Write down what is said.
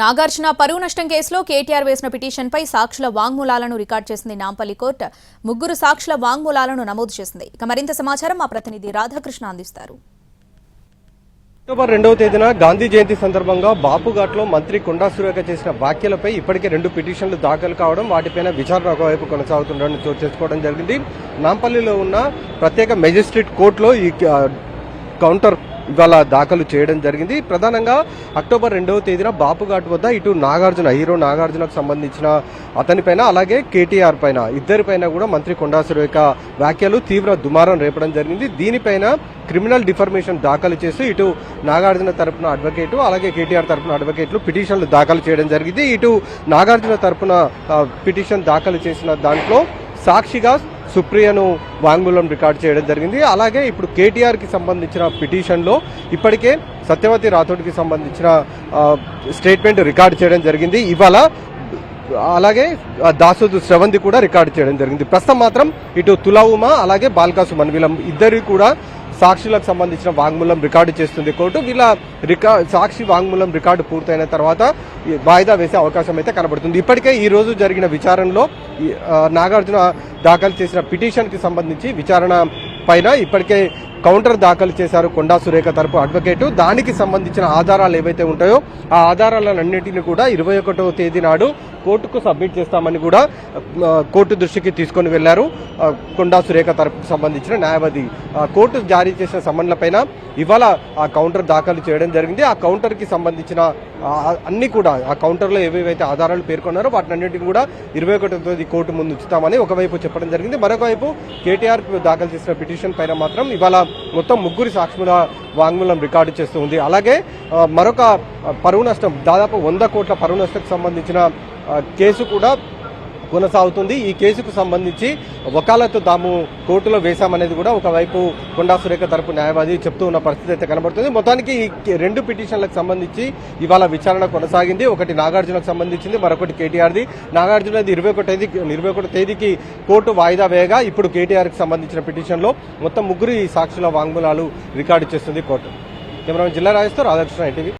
నాగార్జున పరువు నష్టం కేసులో కేటీఆర్ వేసిన పిటిషన్పై సాక్షుల వాంగ్మూలాలను రికార్డు చేసింది నాంపల్లి కోర్టు. ముగ్గురు సాక్షుల వాంగ్మూలాలను నమోదు చేసింది. ఇక మరింత సమాచారం మా ప్రతినిధి రాధాకృష్ణ అందిస్తారు. అక్టోబర్ రెండవ తేదీన గాంధీ జయంతి సందర్భంగా బాపుఘాట్లో మంత్రి కొండా సురేఖ చేసిన వ్యాఖ్యలపై ఇప్పటికే రెండు పిటిషన్లు దాఖలు కావడం వాటిపైన విచారణ ఒకవైపు కొనసాగుతుండడం చోటు చేసుకోవడం జరిగింది. నాంపల్లిలో ఉన్న ప్రత్యేక మెజిస్ట్రేట్ కోర్టులో ఈ కౌంటర్ ఇవాళ దాఖలు చేయడం జరిగింది. ప్రధానంగా అక్టోబర్ రెండవ తేదీన బాపుఘాట్ వద్ద ఇటు నాగార్జున హీరో నాగార్జునకు సంబంధించిన అతనిపైన అలాగే కేటీఆర్ పైన ఇద్దరిపైన కూడా మంత్రి కొండా సురేఖ వ్యాఖ్యలు తీవ్ర దుమారం రేపడం జరిగింది. దీనిపైన క్రిమినల్ డిఫర్మేషన్ దాఖలు చేస్తూ ఇటు నాగార్జున తరపున అడ్వకేటు అలాగే కేటీఆర్ తరపున అడ్వకేట్లు పిటిషన్లు దాఖలు చేయడం జరిగింది. ఇటు నాగార్జున తరపున పిటిషన్ దాఖలు చేసిన దాంట్లో సాక్షిగా సుప్రియను వాంగ్మూలం రికార్డ్ చేయడం జరిగింది. అలాగే ఇప్పుడు కేటీఆర్కి సంబంధించిన పిటిషన్లో ఇప్పటికే సత్యవతి రాథోడ్కి సంబంధించిన స్టేట్మెంట్ రికార్డ్ చేయడం జరిగింది. ఇవాళ అలాగే దాసోదు శ్రవంతి కూడా రికార్డు చేయడం జరిగింది. ప్రస్తుతం మాత్రం ఇటు తులావుమ అలాగే బాల్కాసు మన్విలం ఇద్దరు కూడా సాక్షులకు సంబంధించిన వాంగ్మూలం రికార్డు చేస్తుంది కోర్టు. వీళ్ళ రికా సాక్షి వాంగ్మూలం రికార్డు పూర్తయిన తర్వాత వాయిదా వేసే అవకాశం అయితే కనబడుతుంది. ఇప్పటికే ఈ రోజు జరిగిన విచారణలో నాగార్జున దాఖలు చేసిన పిటిషన్కి సంబంధించి విచారణ పైన ఇప్పటికే కౌంటర్ దాఖలు చేశారు కొండా సురేఖ తరపు అడ్వకేటు. దానికి సంబంధించిన ఆధారాలు ఏవైతే ఉంటాయో ఆ ఆధారాలన్నింటినీ కూడా ఇరవై ఒకటో తేదీ నాడు కోర్టుకు సబ్మిట్ చేస్తామని కూడా కోర్టు దృష్టికి తీసుకొని వెళ్ళారు కొండా సురేఖ తరపుకు సంబంధించిన న్యాయవాది. కోర్టు జారీ చేసిన సమన్లపైన ఇవాళ ఆ కౌంటర్ దాఖలు చేయడం జరిగింది. ఆ కౌంటర్కి సంబంధించిన అన్ని కూడా ఆ కౌంటర్లో ఏవేవైతే ఆధారాలు పేర్కొన్నారో వాటినన్నింటిని కూడా ఇరవై ఒకటో తేదీ కోర్టు ముందు ఉంచుతామని ఒకవైపు చెప్పడం జరిగింది. మరొకవైపు కేటీఆర్ దాఖలు చేసిన పిటిషన్ పైన మాత్రం ఇవాళ మొత్తం ముగ్గురి సాక్షుల వాంగ్మూలం రికార్డు చేస్తూ ఉంది. అలాగే మరొక పరువు నష్టం దాదాపు వంద కోట్ల పరువు నష్టకు సంబంధించిన కేసు కూడా కొనసాగుతుంది. ఈ కేసుకు సంబంధించి వకాలతు తాము కోర్టులో వేశామనేది కూడా ఒకవైపు కొండా సురేఖ తరపు న్యాయవాది చెప్తూ ఉన్న పరిస్థితి అయితే కనబడుతుంది. మొత్తానికి ఈ రెండు పిటిషన్లకు సంబంధించి ఇవాళ విచారణ కొనసాగింది. ఒకటి నాగార్జునకు సంబంధించింది మరొకటి కేటీఆర్ది. నాగార్జునది ఇరవై ఒకటి తేదీ ఇరవై ఒకటి తేదీకి కోర్టు వాయిదా వేయగా ఇప్పుడు కేటీఆర్కి సంబంధించిన పిటిషన్లో మొత్తం ముగ్గురు ఈ సాక్షుల వాంగ్మూలాలు రికార్డు చేస్తుంది కోర్టు. కెమెరామెన్ జిల్లా రాజేశ్వర్ రాధాకృష్ణ ఎన్టీవీ